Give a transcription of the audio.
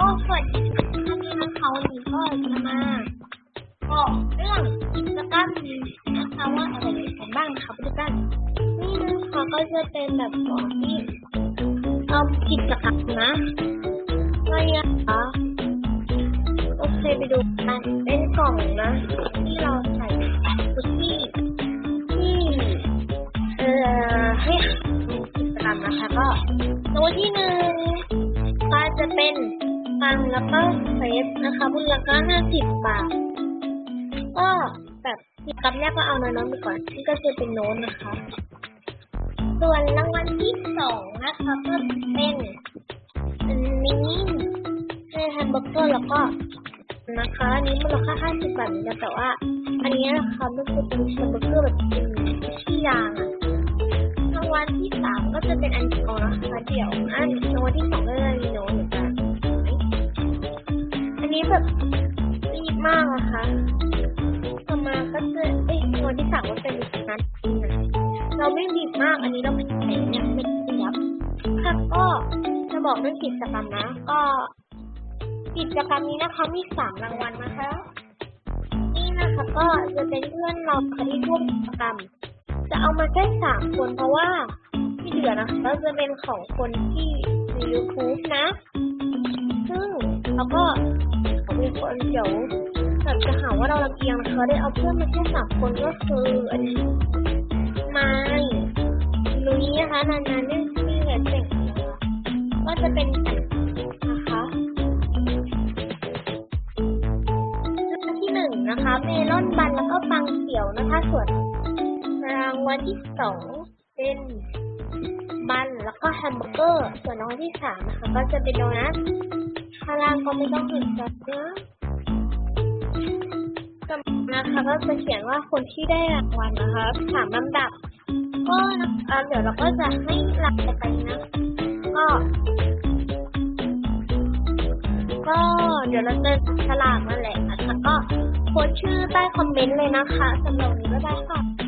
ก็สวัสดีทุกท่านด้นะคะวันนี้ก็จะมาบอกเรื่องกิจกรรมนะคะว่าอะไรกันบ้างนะคะทุกท่านนี่นะคะก็จะเป็นแบบของที่เอ่อกิจกรรมนะอะไรอะคะโอเคไปดูกันเป็นกล่องนะ ที่เราใส่คุกกี้ที่เอ่อให้กิจกรรมนะคะก็ตัวที่หนึ่งก็จะเป็น ฟังแล้วก็เฟสนะคะมูลค่าห้าสิบบาท ก็แบบกิจกรรมแรกก็เอาน้อยๆไปก่อนที่ก็จะเป็นโน้ตนะคะ ส่วนรางวัลที่สองนะคะก็เป็นอันนี้เป็นแฮมเบอร์เกอร์แล้วก็นะคะอันนี้มูลค่าห้าสิบบาทเหมือนกันแต่ว่า อันนี้นะคะม่ใช่เป็นแฮมเบอร์เกอร์แบบเป็นที่ยางรางวัลที่สามก็จะเป็นอันเดียวนะคะเดี๋ยวอันรางวัลที่สองก็จะมีโน้ตเหมือนกัน แบบรีบมากนะคะต่อมาก็จะเอ้ยรางวัลที่สามก็เป็นนัดเราไม่บีบมากอันนี้เราไม่ใส่เนี่ยไม่เสียบค่ะก็จะบอกเรื่องกิจกรรมนะ ก็กิจกรรมนี้นะคะมีสามรางวัลนะคะ นี่นะคะก็จะเป็นเพื่อนเราคที่ร่วมกิจกรรม จะเอามาแค่สามคนเพราะว่าที่เหลือนะคะก็จะเป็นของคนที่ใน YouTube นะ ซึ่งเราก็ เขาเป็นคนเดี๋ยวแบบจะหาว่าเราลำเอียงนะคะได้เอาเพื่อนมาแค่สามคนก็คืออันนี้ไม้ลุยนะคะนานๆเล่นชื่อแบบเจ๋งนะคะก็จะเป็นนะคะรางวัลที่หนึ่งนะคะ เมลอนบันแล้วก็ฟังเขียวนะคะ ส่วนรางวัลที่สองเป็นบันแล้วก็แฮมเบอร์เกอร์ ส่วนรางวัลที่สามนะคะ ก็จะเป็นโดนัท ข้างล่างก็ไม่ต้องเห็นจัดนะสำหรับนะคะก็จะเขียนว่าคนที่ได้รางวัลนะคะสามลำดับ ก็เดี๋ยวเราก็จะให้รายไปนะก็ก็เดี๋ยวเราจะฉลากนั่นแหละนะคะก็โพสชื่อใต้คอมเมนต์เลยนะคะสำหรับวันนี้บ๊ายบายค่ะ